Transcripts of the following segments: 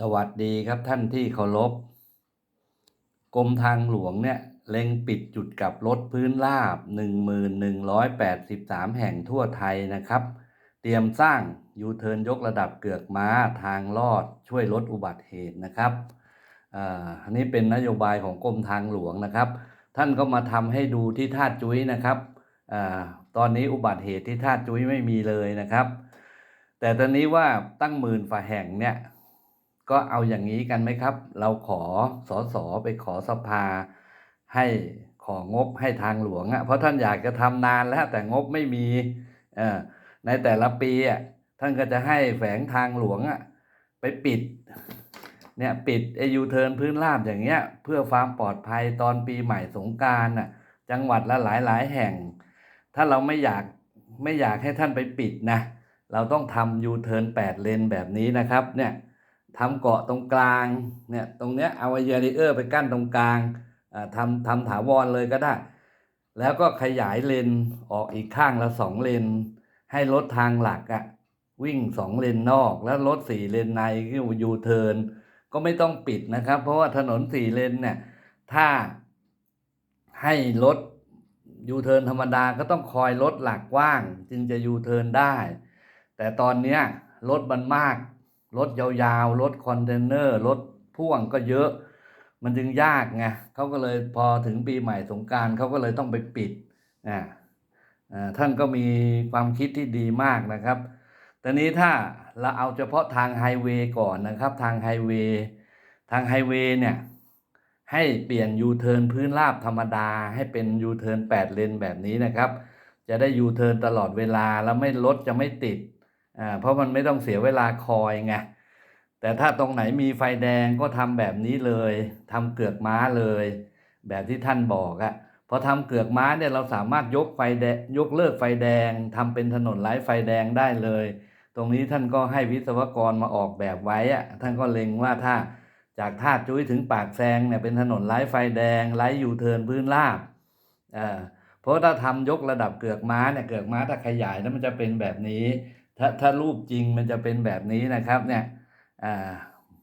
สวัสดีครับท่านที่เคารพกรมทางหลวงเนี่ยเล็งปิดจุดกลับรถพื้นราบ1183 แห่งทั่วไทยนะครับ เตรียมสร้างยูเทิร์นยกระดับเกือกม้าทางลอดช่วยลดอุบัติเหตุนะครับอ่าอันนี้เป็นนโยบายของกรมทางหลวงนะครับ ท่านก็มาทำให้ดูที่ท่าจุ้ยนะครับอาตอนนี้อุบัติเหตุที่ท่าจุ้ยไม่มีเลยนะครับ แต่ตอนนี้ว่าตั้งหมื่นฝ่าแห่งเนี่ย ก็เอาอย่างนี้กันไหมครับ เราขอสอสอไปขอสภา ให้ของบให้ทางหลวงอะ่ะเพราะท่านอยากจะทำนานแล้วแต่งบไม่มีเอ่อในแต่ละปีอะท่านก็จะให้แฝงทางหลวงอะไปปิดเนี่ยปิดไอยูเทิร์นพื้นราบอย่างเงี้ย เพื่อความปลอดภัยตอนปีใหม่สงการน่ะจังหวัดละหลายหลายแห่ง ถ้าเราไม่อยากไม่อยากให้ท่านไปปิดนะ เราต้องทำยูเทิร์นแปดเลนแบบนี้นะครับเนี่ย ทำเกาะตรงกลางเนี่ยตรงเนี้ยเอาไอเยริเออร์ไปกั้นตรงกลางอ่าทำทำถาวรเลยก็ได้ แล้วก็ขยายเลนออกอีกข้างละสองเลน ให้รถทางหลักอะวิ่งสองเลนนอก แล้วรถสี่เลนในคือยูเทิร์นก็ไม่ต้องปิดนะครับ เพราะว่าถนนสี่เลนเนี่ยถ้าให้รถยูเทิร์นธรรมดาก็ต้องคอยรถหลักกว้าง จึงจะยูเทิร์นได้ แต่ตอนเนี้ยรถมันมาก รถยาวๆ รถคอนเทนเนอร์ รถพ่วงก็เยอะ มันจึงยากไงเขาก็เลยพอถึงปีใหม่สงการเขาก็เลยต้องไปปิดอ่าอ่าท่านก็มีความคิดที่ดีมากนะครับแต่นี้ถ้าเราเอาเฉพาะทางไฮเวย์ก่อนนะครับ ทางไฮเวย์ทางไฮเวย์เนี่ยให้เปลี่ยนยูเทิร์นพื้นราบธรรมดา ให้เป็นยูเทิร์น8เลนแบบนี้นะครับ จะได้ยูเทิร์นตลอดเวลาแล้วไม่รถจะไม่ติด อ่าเพราะมันไม่ต้องเสียเวลาคอยไงแต่ถ้าตรงไหนมีไฟแดงก็ทำแบบนี้เลยทำเกือกม้าเลย แบบที่ท่านบอกอะพอทำเกือกม้าเนี่ยเราสามารถยกไฟแดงยกเลิกไฟแดงทำเป็นถนนไร้ไฟแดงได้เลย ตรงนี้ท่านก็ให้วิศวกรมาออกแบบไว้อะท่านก็เล็งว่าถ้าจากท่าจุ้ยถึงปากแซงเนี่ยเป็นถนนไร้ไฟแดงไร้ยูเทิร์นพื้นราบอ่าเพราะถ้าทำยกระดับเกือกม้าเนี่ยเกือกม้าถ้าขยายแล้วมันจะเป็นแบบนี้ ถ้าถ้ารูปจริงมันจะเป็นแบบนี้นะครับ เนี่ย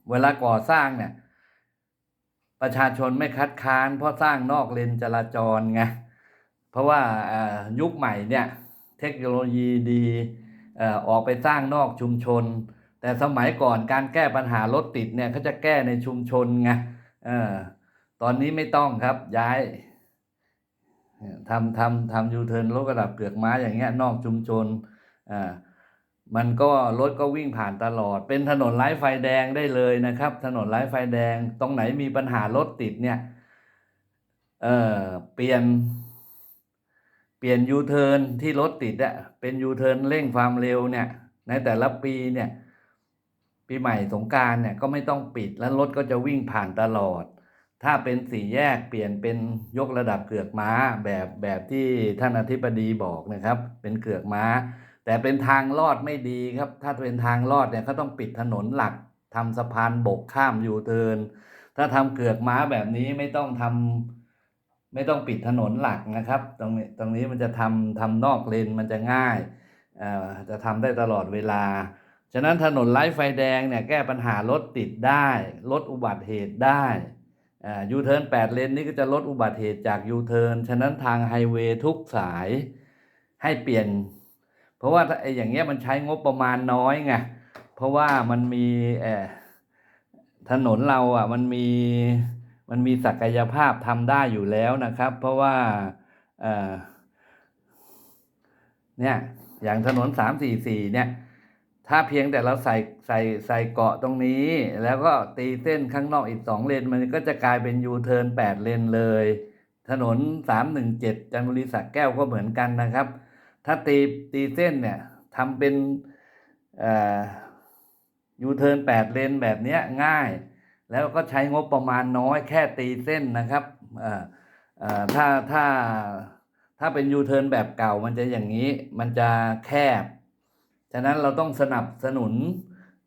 เวลาก่อสร้างเนี่ย ประชาชนไม่คัดค้าน เพราะสร้างนอกเลนจราจรไงเพราะว่ายุคใหม่เนี่ย เทคโนโลยีดีอออกไปสร้างนอกชุมชน แต่สมัยก่อนการแก้ปัญหารถติดเนี่ยเขาจะแก้ในชุมชนไงออตอนนี้ไม่ต้องครับย้ายทำทำทำยูเทิร์นรถกระดับเกือกไม้อย่างเงี้ยนอกชุมชนอ่า มันก็รถก็วิ่งผ่านตลอด เป็นถนนไร้ไฟแดงได้เลยนะครับ ถนนไร้ไฟแดง ตรงไหนมีปัญหารถติดเนี่ย เอ่อเปลี่ยน เปลี่ยนยูเทิร์นที่รถติดอะเป็นยูเทิร์นเร่งความเร็วเนี่ย ในแต่ละปีเนี่ย ปีใหม่สงการเนี่ยก็ไม่ต้องปิดแล้วรถก็จะวิ่งผ่านตลอด ถ้าเป็นสี่แยกเปลี่ยนเป็นยกระดับเกือกม้าแบบแบบที่ท่านอธิบดีบอกนะครับ เป็นเกือกม้า แต่เป็นทางลอดไม่ดีครับ ถ้าเป็นทางลอดเนี่ยเขาต้องปิดถนนหลักทำสะพานบกข้ามยูเทิร์นถ้าทำเกือกม้าแบบนี้ไม่ต้องทำไม่ต้องปิดถนนหลักนะครับ ตรงนี้ตรงนี้มันจะทำทำนอกเลนมันจะง่ายอ่อจะทำได้ตลอดเวลา ฉะนั้นถนนไร้ไฟแดงเนี่ยแก้ปัญหารถติดได้ลดอุบัติเหตุได้ยูเทิร์น8เลนนี่ก็จะลดอุบัติเหตุจากยูเทิร์นฉะนั้นทางไฮเวย์ทุกสายให้เปลี่ยน เพราะว่าไอ้อย่างเงี้ยมันใช้งบประมาณน้อยไงเพราะว่ามันมีเออถนนเราอะมันมีมันมีศักยภาพทำได้อยู่แล้วนะครับ เพราะว่าเออเนี่ยอย่างถนนสามสี่สี่เนี่ย ถ้าเพียงแต่เราใส่ใส่ใส่เกาะตรงนี้ แล้วก็ตีเส้นข้างนอกอีกสองเลน มันก็จะกลายเป็นยูเทิร์นแปดเลนเลย ถนนสามหนึ่งเจ็ดจันทบุรีสระแก้วก็เหมือนกันนะครับ ถ้าตีตีเส้นเนี่ยทำเป็นยูเทิร์นแปดเลนแบบนี้ง่าย แล้วก็ใช้งบประมาณน้อยแค่ตีเส้นนะครับถ้าถ้าถ้าเป็นยูเทิร์นแบบเก่ามันจะอย่างนี้มันจะแคบ ฉะนั้นเราต้องสนับสนุน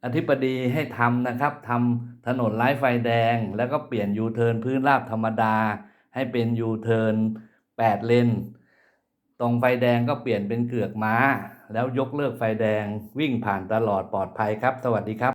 อธิบดีให้ทำนะครับทำถนนไร้ไฟแดง แล้วก็เปลี่ยนยูเทิร์นพื้นราบธรรมดา ให้เป็นยูเทิร์นแปดเลน ตรงไฟแดงก็เปลี่ยนเป็นเกือกม้า แล้วยกเลิกไฟแดงวิ่งผ่านตลอดปลอดภัยครับ สวัสดีครับ